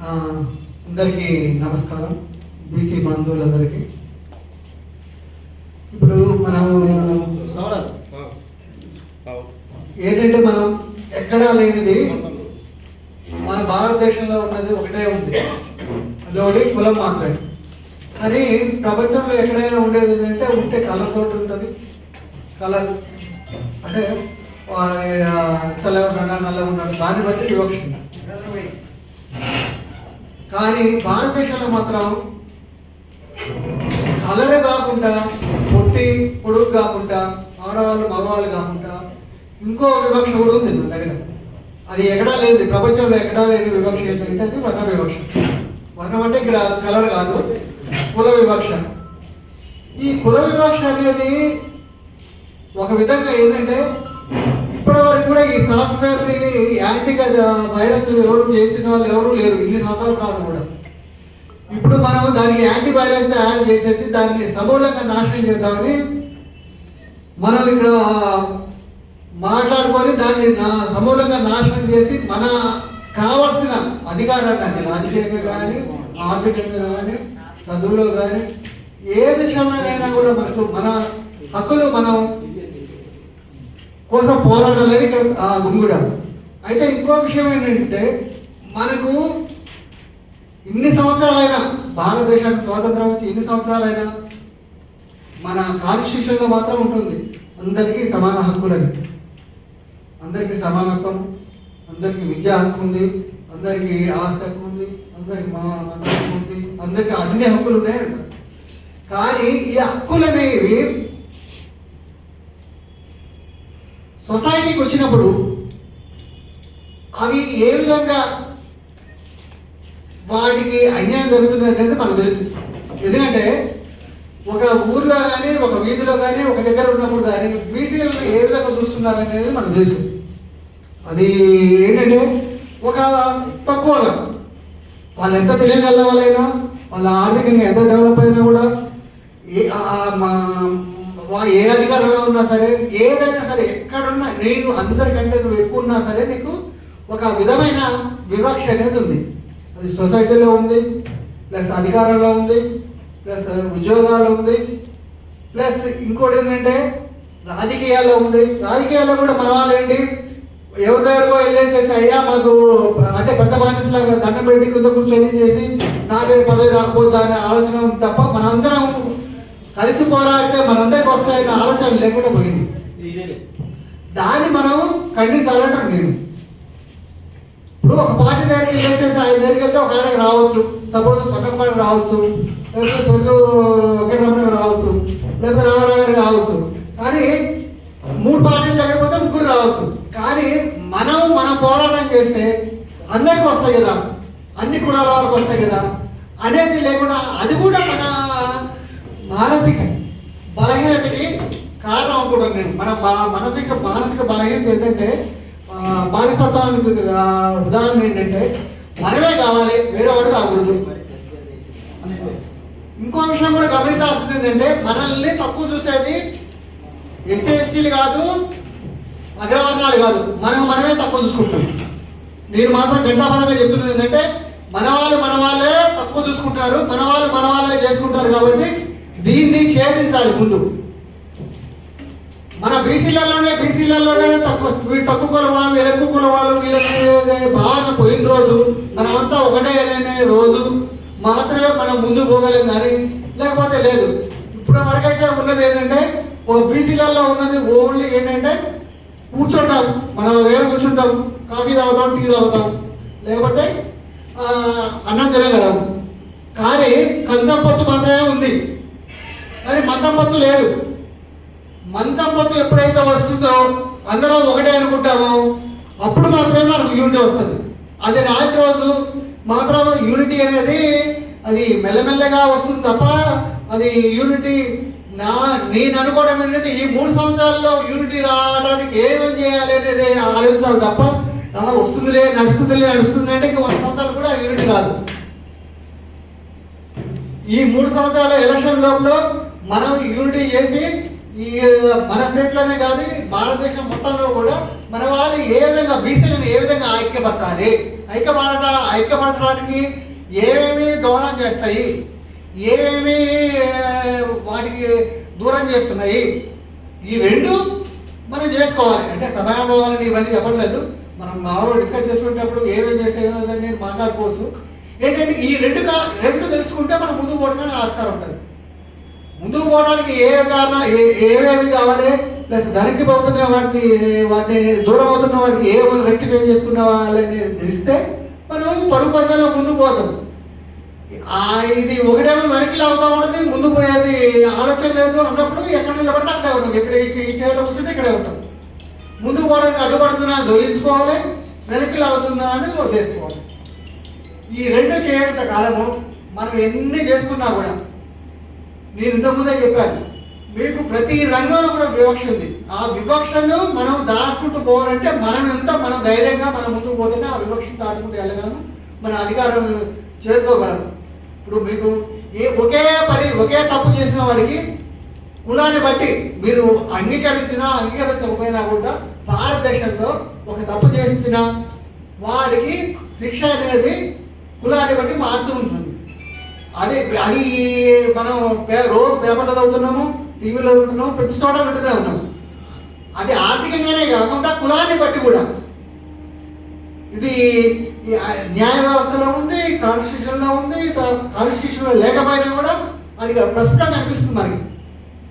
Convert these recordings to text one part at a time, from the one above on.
అందరికీ నమస్కారం. బీసీ బంధువులందరికీ. ఇప్పుడు మనం ఏంటంటే మనం ఎక్కడా లేనిది మన భారతదేశంలో ఉన్నది ఒకటే ఉంది. అదొకటి కులం మాత్రమే. కానీ ప్రపంచంలో ఎక్కడైనా ఉండేది ఏంటంటే ఉంటే తోటి ఉంటుంది. కలర్ అంటే వారి, ఆ, తెల్లగా ఉన్నాడా నల్లగా ఉన్నాడు. దాన్ని బట్టి వివక్ష. కానీ భారతదేశంలో మాత్రం కలర్ కాకుండా పొట్టి పొడుగు కాకుండా ఆడవాళ్ళు మగవాళ్ళు కాకుండా ఇంకో వివక్ష కూడా ఉంది మన దగ్గర. అది ఎక్కడా లేదు ప్రపంచంలో ఎక్కడా లేని వివక్ష ఏంటంటే అది వర్ణ వివక్ష. వర్ణం అంటే ఇక్కడ కలర్ కాదు కుల వివక్ష. ఈ కుల వివక్ష అనేది ఒక విధంగా ఏంటంటే సాఫ్ట్వేర్ని యాంటీ వైరస్ ఎవరు చేసిన వాళ్ళు ఎవరు లేరు ఇన్ని సంవత్సరాల కాదు కూడా. ఇప్పుడు మనము దానికి యాంటీ వైరస్ తయారు చేసేసి దాన్ని సమూలంగా నాశనం చేద్దామని మనం ఇక్కడ మాట్లాడుకొని దాన్ని నా సమూలంగా నాశనం చేసి మన కావలసిన అధికారాన్ని అది రాజకీయంగా కానీ ఆర్థికంగా కానీ చదువులో కానీ ఏ విషయంలోనైనా కూడా మనకు మన హక్కులు మనం కోసం పోరాడాలని ఇక్కడ ఆ గుంగుడ అయితే ఇంకో విషయం ఏంటంటే మనకు ఇన్ని సంవత్సరాలైనా భారతదేశానికి స్వాతంత్రం వచ్చి ఇన్ని సంవత్సరాలైనా మన కాన్స్టిట్యూషన్లో మాత్రం ఉంటుంది. అందరికీ సమాన హక్కులని అందరికీ సమానత్వం అందరికీ విద్యా హక్కు ఉంది అందరికీ ఆస్తి హక్కు ఉంది అందరికి మా హక్కు ఉంది అందరికీ అన్ని హక్కులు ఉన్నాయంట కానీ ఈ హక్కులు అనేవి సొసైటీకి వచ్చినప్పుడు అవి ఏ విధంగా వాటికి అన్యాయం జరుగుతుంది అనేది మనకు తెలుసు. ఎందుకంటే ఒక ఊర్లో కానీ ఒక వీధిలో కానీ ఒక దగ్గర ఉన్నప్పుడు కానీ బీసీలను ఏ విధంగా చూస్తున్నారు అనేది మనకు తెలుసు. అది ఏంటంటే ఒక తక్కువగా వాళ్ళు. ఎంత తెలియగల వాళ్ళైనా వాళ్ళ ఆర్థికంగా ఎంత డెవలప్ అయినా కూడా ఏ మా- వా- ఏ అధికారంలో ఉన్నా సరే ఏదైనా సరే ఎక్కడున్నా నేను అందరికంటే నువ్వు ఎక్కువ ఉన్నా సరే నీకు ఒక విధమైన వివక్ష అనేది ఉంది. అది సొసైటీలో ఉంది ప్లస్ అధికారంలో ఉంది ప్లస్ ఉద్యోగాలు ఉంది ప్లస్ ఇంకోటి ఏంటంటే రాజకీయాల్లో ఉంది. రాజకీయాల్లో కూడా మన వాళ్ళు ఏంటి ఎవరి దగ్గరకో వెళ్ళేసేసి అయ్యా మాకు అంటే పెద్ద బానిసలాగా దండం పెట్టి కింద కూర్చొని చేసి నాకే పదవి రాకపోతా అనే ఆలోచన తప్ప మనందరం కలిసి పోరాడితే మనందరికి వస్తాయన్న ఆలోచన లేకుండా పోయింది. దాన్ని మనం ఖండించాలంటారు నేను. ఇప్పుడు ఒక పార్టీ దగ్గరికి వెళ్ళేసేసి ఆయన దగ్గరికి వెళ్తే ఒక ఆయనకి రావచ్చు. సపోజ్ సొట్టకపాటి రావచ్చు. లేకపోతే వెంకటరమణ రావచ్చు. లేకపోతే రామారావు గారికి రావచ్చు. కానీ మూడు పార్టీల దగ్గర పోతే ముగ్గురు రావచ్చు. కానీ మనం మనం పోరాటం చేస్తే అందరికి వస్తాయి కదా. అన్ని కులాల వాళ్ళకి వస్తాయి కదా. అనేది లేకుండా అది కూడా మన మానసిక బలహీనతకి కారణం అనుకుంటాను నేను. మన మానసిక మానసిక బలహీనత ఏంటంటే ఆ, బానిసత్వానికి ఉదాహరణ ఏంటంటే మనమే కావాలి వేరే వాడు కాకూడదు. ఇంకో విషయం కూడా గమనించాల్సింది ఏంటంటే మనల్ని తక్కువ చూసేది ఎస్సీ ఎస్టీలు కాదు అగ్రవర్ణాలు కాదు. మనం మనమే తక్కువ చూసుకుంటాం. నేను మాత్రం గంటాపదంగా చెప్తున్నది ఏంటంటే మన వాళ్ళు మన వాళ్ళే తక్కువ చూసుకుంటారు మన వాళ్ళు మన వాళ్ళే చేసుకుంటారు కాబట్టి దీన్ని ఛేదించాలి ముందు. మన బీసీలలోనే బీసీలలోనే తక్కువ వీళ్ళు తక్కువ కుల వాళ్ళు వీళ్ళు ఎక్కువ కుల వాళ్ళు వీళ్ళకి బాగా పోయిన రోజు మనమంతా ఒకటే అనే రోజు మాత్రమే మనం ముందు పోగలేం కానీ లేకపోతే లేదు. ఇప్పుడు వరకైతే ఉన్నది ఏంటంటే ఓ బీసీలలో ఉన్నది ఓన్లీ ఏంటంటే కూర్చుంటాం. మనం దగ్గర కూర్చుంటాం. కాఫీ తాగుతాం టీ తాగుతాం. లేకపోతే అన్నం తినగలం. కానీ కంచం పత్తు మాత్రమే ఉంది. కానీ మంచం పత్తు లేదు. మంచం పొత్తు ఎప్పుడైతే వస్తుందో అందరం ఒకటే అనుకుంటామో. అప్పుడు మాత్రమే మనకు యూనిటీ వస్తుంది. అది రాత్రి రోజు మాత్రం యూనిటీ అనేది అది మెల్లమెల్లగా వస్తుంది తప్ప అది యూనిటీ నా నేను అనుకోవడం ఏంటంటే ఈ మూడు సంవత్సరాల్లో యూనిటీ రావడానికి ఏమేం చేయాలి అనేది ఆలోచించాలి తప్ప అలా వస్తుందిలే నడుస్తుందిలే నడుస్తుంది అంటే ఇంకా వంద సంవత్సరాలు కూడా యూనిటీ రాదు. ఈ మూడు సంవత్సరాల ఎలక్షన్ లోపల మనం యూనిటీ చేసి ఈ మన స్టేట్లోనే కాదు భారతదేశం మొత్తంలో కూడా మన వాళ్ళు ఏ విధంగా బీసీలను ఏ విధంగా ఐక్యపరచాలి? ఐక్యపడ ఐక్యపరచడానికి ఏమేమి దోహదం చేస్తాయి? ఏమేమి వాటికి దూరం చేస్తున్నాయి? ఈ రెండు మనం చేసుకోవాలి. అంటే సమయాభావాలని ఇవన్నీ చెప్పట్లేదు. మనం మామూలు డిస్కస్ చేసుకునేటప్పుడు ఏమేమి చేసాయో అని నేను మాట్లాడుకోవచ్చు. ఏంటంటే ఈ రెండు కా- రెండు తెలుసుకుంటే మనం ముందు పోవడానికి ఆస్కారం ఉంటుంది. ముందుకు పోవడానికి ఏ కారణం ఏ ఏమేమి కావాలి? ప్లస్ వెనక్కి పోతున్న వాటిని వాటిని దూరం అవుతున్న వాటికి ఏ రెక్టిఫై చేసుకున్న వాళ్ళని తెలిస్తే మనం పరుగు పందాల్లో ముందుకు పోతాం. ఆ ఇది ఒకటేమో వెనక్కి లాగుతూ ఉంటుంది ముందు పోయేది ఆలోచన లేదు అన్నప్పుడు ఎక్కడ నిలబడితే అక్కడే ఉంటాం. ఇక్కడ ఈ చేతిలో కూర్చుంటే ఇక్కడే ఉంటాం. ముందుకు పోవడానికి అడ్డుపడుతున్నా దొరించుకోవాలి వెనక్కి లాగుతున్నా అనేది వదిలేసుకోవాలి. ఈ రెండు చేయనంత కాలము మనం ఎన్ని చేసుకున్నా కూడా నేను ఇంతకుముందే చెప్పాను. మీకు ప్రతి రంగంలో కూడా వివక్ష ఉంది. ఆ వివక్షను మనం దాటుకుంటూ పోవాలంటే మనం ఎంత మనం ధైర్యంగా మనం ముందుకు పోతేనే ఆ వివక్షను దాటుకుంటూ వెళ్ళగలము. మన అధికారం చేరుకోగలము. ఇప్పుడు మీకు ఏ ఒకే పని ఒకే తప్పు చేసిన వాడికి కులాన్ని బట్టి మీరు అంగీకరించినా అంగీకరించకపోయినా కూడా భారతదేశంలో ఒక తప్పు చేసిన వారికి శిక్ష అనేది కులాన్ని బట్టి మారుతూ ఉంటుంది. అది అది మనం పే- రోజు పేపర్లో చదువుతున్నాము టీవీలో చదువుతున్నాము ప్రతి చోట వింటూనే ఉన్నాము. అది ఆర్థికంగానే కాకుండా కులాన్ని బట్టి కూడా. ఇది న్యాయ వ్యవస్థలో ఉంది కాన్స్టిట్యూషన్లో ఉంది కాన్స్టిట్యూషన్లో లేకపోయినా కూడా అది ప్రస్తుతం కనిపిస్తుంది మనకి.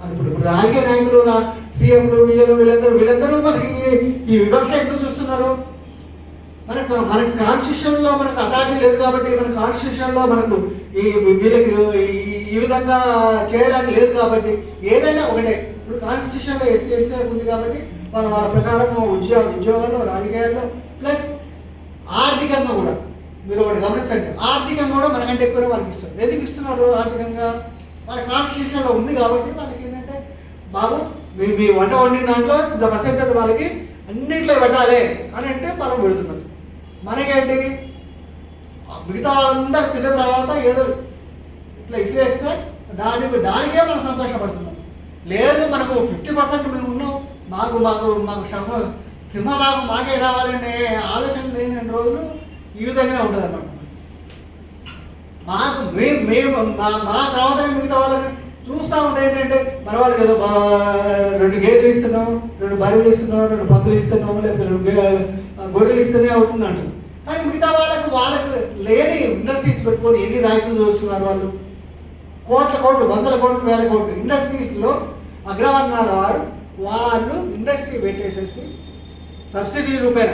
మరి ఇప్పుడు ఇప్పుడు రాజకీయ నాయకులు రా- సీఎంలు వీళ్ళు వీళ్ళందరూ వీళ్ళందరూ మనకి ఈ వివక్ష ఎందుకు చూస్తున్నారు? మనకు మనకి కాన్స్టిట్యూషన్లో మనకు అథారిటీ లేదు కాబట్టి మన కాన్స్టిట్యూషన్లో మనకు ఈ వీళ్ళకి ఈ- విధంగా చేయడానికి లేదు కాబట్టి ఏదైనా ఒకటే. ఇప్పుడు కాన్స్టిట్యూషన్లో ఎస్సీ ఎస్టీ ఉంది కాబట్టి వాళ్ళ వాళ్ళ ప్రకారం ఉద్యోగ ఉద్యోగాల్లో రాజకీయాల్లో ప్లస్ ఆర్థికంగా కూడా. మీరు ఒకటి గమనించండి. ఆర్థికంగా కూడా మనకంటే ఎక్కువ వాళ్ళకి ఇస్తారు. ఎందుకు ఇస్తున్నారు ఆర్థికంగా? వాళ్ళ కాన్స్టిట్యూషన్లో ఉంది కాబట్టి వాళ్ళకి ఏంటంటే బాబు మీ మీ వంట వండిన దాంట్లో ఇంత పర్సెంటేజ్ వాళ్ళకి అన్నింటిలో పెట్టాలి అని అంటే మనం పెడుతున్నాం మనకేంటి? ఆ మిగతా వాళ్ళందరూ తిన్న తర్వాత ఏదో ఇట్లా ఇసిరేస్తే దానికి దానికే మనం సంతోషపడుతున్నాం. లేదు మనకు ఫిఫ్టీ పర్సెంట్ మేము ఉన్నాం. మాకు మాకు మాకు శ్రమ సింహభాగం మాకే రావాలనే ఆలోచన లేని రోజులు ఈ విధంగానే ఉంటుంది అన్నమాట మాకు మేము మేము మా మా తర్వాత మిగతా వాళ్ళని చూస్తూ ఉంటే ఏంటంటే మన వాళ్ళకి ఏదో రెండు గేదెలు ఇస్తున్నాం రెండు బర్రెలు ఇస్తున్నాం రెండు పందులు ఇస్తున్నాం లేకపోతే రెండు గొర్రెలు ఇస్తూనే అవుతుందంట. కానీ మిగతా వాళ్ళకి వాళ్ళకి లేని ఇండస్ట్రీస్ పెట్టుకొని ఎన్ని రాయితీలు చూస్తున్నారు వాళ్ళు? కోట్ల కోట్లు వందల కోట్లు వేల కోట్లు ఇండస్ట్రీస్లో అగ్రవర్ణాల వారు వాళ్ళు ఇండస్ట్రీ పెట్టేసేసి సబ్సిడీ రూపేణ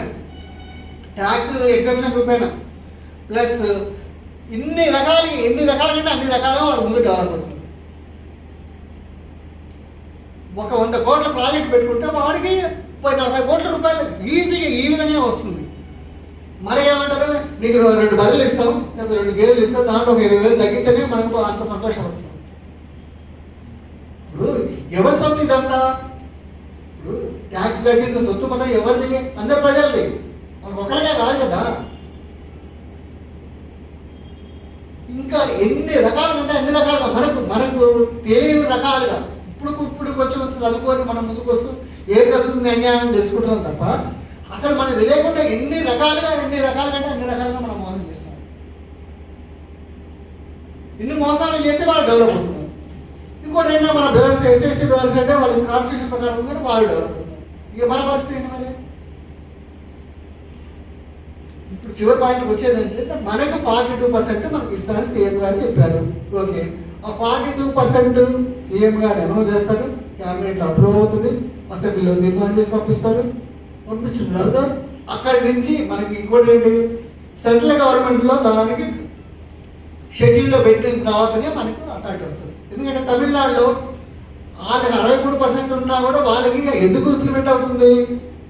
ట్యాక్స్ ఎగ్జామ్షన్ రూపేణ ప్లస్ ఇన్ని రకాలు ఎన్ని రకాలుగా అన్ని రకాలుగా వాళ్ళు ముందు డెవలప్ అవుతుంది ఒక వంద కోట్ల ప్రాజెక్ట్ పెట్టుకుంటే వాడికి ముప్పై నలభై కోట్ల రూపాయలు ఈజీగా ఈ వస్తుంది. మరి ఏమంటారు? నీకు రెండు బర్రెలు ఇస్తాం లేకపోతే రెండు గేదెలు ఇస్తాం దాంట్లో ఒక ఇరవై వేలు తగ్గితేనే మనకు అంత సంతోషపడుతున్నాం ఇప్పుడు ఎవరి సొత్తు ఇదంతా? ఇప్పుడు ట్యాక్స్ కట్టింది సొత్తు మనం ఎవరిది? అందరి ప్రజలది. మనకు ఒకరిగా కాదు కదా. ఇంకా ఎన్ని రకాలుగా ఉంటాయి అన్ని రకాలుగా. మనకు మనకు తెలియని రకాలుగా. ఇప్పుడు ఇప్పుడు వచ్చి వచ్చి చదువుకొని మనం ముందుకు వస్తూ ఏం జరుగుతుంది అన్యాయం తెలుసుకుంటున్నాం తప్ప అసలు మనకు తెలియకుండా ఎన్ని రకాలుగా ఎన్ని రకాలుగా అంటే అన్ని రకాలుగా మనం మోసం చేస్తాం. ఇన్ని మోసాలు చేస్తే వాళ్ళు డెవలప్ అవుతున్నారు. ఇంకోటి ఏంటంటే మన బ్రదర్స్ ఎస్ఎస్టీ బ్రదర్స్ అంటే వాళ్ళకి కాన్స్టిట్యూషన్ ప్రకారం కూడా వాళ్ళు డెవలప్ అవుతున్నారు. ఇక మన పరిస్థితి ఏంటి మరి? ఇప్పుడు చివరి పాయింట్కి వచ్చేది ఏంటంటే మనకు ఫార్టీ టూ పర్సెంట్ మనకి ఇస్తారని సీఎం గారు చెప్పారు. ఓకే. ఆ ఫార్టీ టూ పర్సెంట్ సీఎం గారు అనౌన్స్ చేస్తారు. క్యాబినెట్లో అప్రూవ్ అవుతుంది. అసెంబ్లీలో తీర్మానం చేసి పంపిస్తారు. పంపించింది తర్వాత అక్కడి నుంచి మనకి ఇంకోటి ఏంటి? సెంట్రల్ గవర్నమెంట్లో దానికి షెడ్యూల్లో పెట్టిన తర్వాతనే మనకు అథారిటీ వస్తుంది. ఎందుకంటే తమిళనాడులో వాళ్ళకి అరవై మూడు పర్సెంట్ ఉన్నా కూడా వాళ్ళకి ఎందుకు ఇంప్లిమెంట్ అవుతుంది?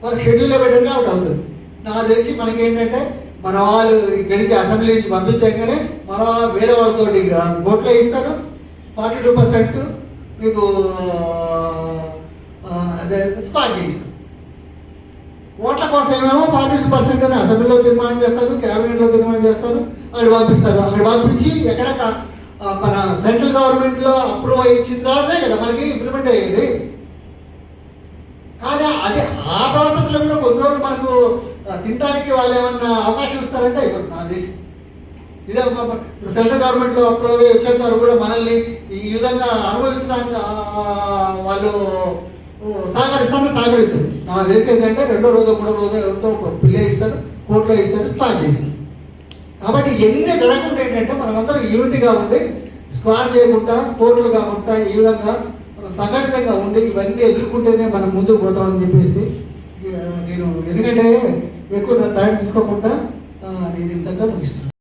వాళ్ళకి షెడ్యూల్లో పెట్టడమే అవుట్ అవుతుంది. నాకు తెలిసి మనకి ఏంటంటే మన వాళ్ళు గడిచి నుంచి అసెంబ్లీ నుంచి పంపించగానే మన వాళ్ళు వేరే వాళ్ళతో ఓట్లో ఇస్తారు ఫార్టీ టూ పర్సెంట్ మీకు అదే స్పాట్ చేయిస్తారు. ఓట్ల కోసం ఏమేమో ఫార్టీ పర్సెంట్ అని అసెంబ్లీలో తీర్మానం చేస్తారు క్యాబినెట్లో తీర్మానం చేస్తారు అక్కడ పంపిస్తారు. అక్కడ పంపించి ఎక్కడ మన సెంట్రల్ గవర్నమెంట్లో అప్రూవ్ అయ్యి ఇచ్చిన తర్వాతనే కదా మనకి ఇంప్లిమెంట్ అయ్యేది. కానీ అది ఆ ప్రాసెస్లో కూడా కొన్ని రోజులు మనకు తినడానికి వాళ్ళు ఏమన్నా అవకాశం ఇస్తారంటే ఇప్పుడు నాకు తెలిసి ఇదే ఇప్పుడు సెంట్రల్ గవర్నమెంట్లో అప్రూవ్ అవి వచ్చేంత కూడా మనల్ని ఈ విధంగా అనుభవించడానికి వాళ్ళు సహకరిస్తామని సహకరించారు నాకు తెలిసి ఏంటంటే రెండో రోజు మూడో రోజు ఎవరితో ఒక పిల్ల ఇస్తారు కోర్టులో ఇస్తారు స్టార్ట్ చేస్తారు. కాబట్టి ఎన్ని జరగకుండా ఏంటంటే మనమందరం యూనిటీగా ఉండి స్క్వాడ్ చేయకుండా కోర్టులు కాకుండా ఈ విధంగా సంఘటితంగా ఉండి ఇవన్నీ ఎదుర్కొంటేనే మనం ముందుకు పోతామని చెప్పేసి నేను ఎందుకంటే ఎక్కువ టైం తీసుకోకుండా నేను ఇంతగా ముగిస్తున్నాను.